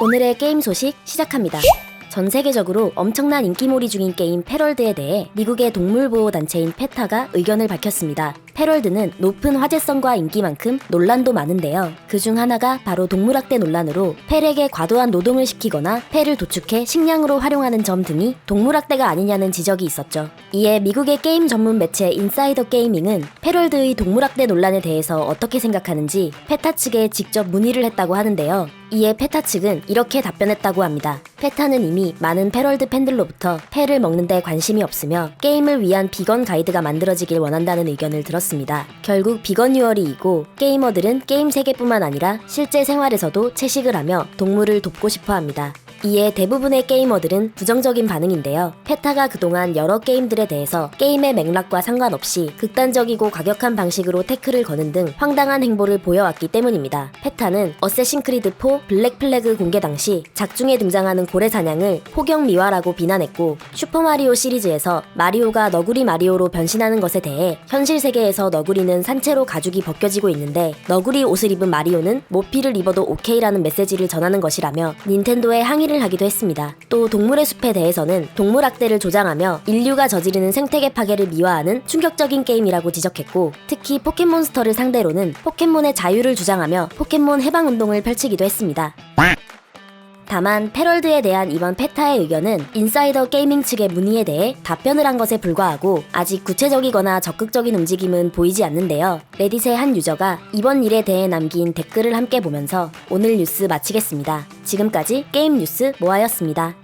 오늘의 게임 소식 시작합니다. 전 세계적으로 엄청난 인기몰이 중인 게임 패럴드에 대해 미국의 동물보호단체인 페타가 의견을 밝혔습니다. 패럴드는 높은 화제성과 인기만큼 논란도 많은데요. 그 중 하나가 바로 동물학대 논란으로 펠에게 과도한 노동을 시키거나 펠을 도축해 식량으로 활용하는 점 등이 동물학대가 아니냐는 지적이 있었죠. 이에 미국의 게임 전문 매체 인사이더 게이밍은 패럴드의 동물학대 논란에 대해서 어떻게 생각하는지 페타 측에 직접 문의를 했다고 하는데요. 이에 페타 측은 이렇게 답변했다고 합니다. 페타는 이미 많은 패럴드 팬들로부터 펠을 먹는데 관심이 없으며 게임을 위한 비건 가이드가 만들어지길 원한다는 의견을 들었습니다. 결국 비건 유얼이이고 게이머들은 게임 세계뿐만 아니라 실제 생활에서도 채식을 하며 동물을 돕고 싶어 합니다. 이에 대부분의 게이머들은 부정적인 반응인데요. 페타가 그동안 여러 게임들에 대해서 게임의 맥락과 상관없이 극단적이고 과격한 방식으로 태클을 거는 등 황당한 행보를 보여왔기 때문입니다. 페타는 어쌔신 크리드 4 블랙 플래그 공개 당시 작중에 등장하는 고래 사냥을 폭격 미화라고 비난했고 슈퍼마리오 시리즈에서 마리오가 너구리 마리오로 변신하는 것에 대해 현실 세계에서 너구리는 산채로 가죽이 벗겨지고 있는데 너구리 옷을 입은 마리오는 모피를 입어도 오케이라는 메시지를 전하는 것이라며 닌텐도에 항의를 하기도 했습니다. 또 동물의 숲에 대해서는 동물 학대를 조장하며 인류가 저지르는 생태계 파괴를 미화하는 충격적인 게임이라고 지적했고 특히 포켓몬스터를 상대로는 포켓몬의 자유를 주장하며 포켓몬 해방 운동을 펼치기도 했습니다. 다만 패럴드에 대한 이번 페타의 의견은 인사이더 게이밍 측의 문의에 대해 답변을 한 것에 불과하고 아직 구체적이거나 적극적인 움직임은 보이지 않는데요. 레딧의 한 유저가 이번 일에 대해 남긴 댓글을 함께 보면서 오늘 뉴스 마치겠습니다. 지금까지 게임 뉴스 모아였습니다.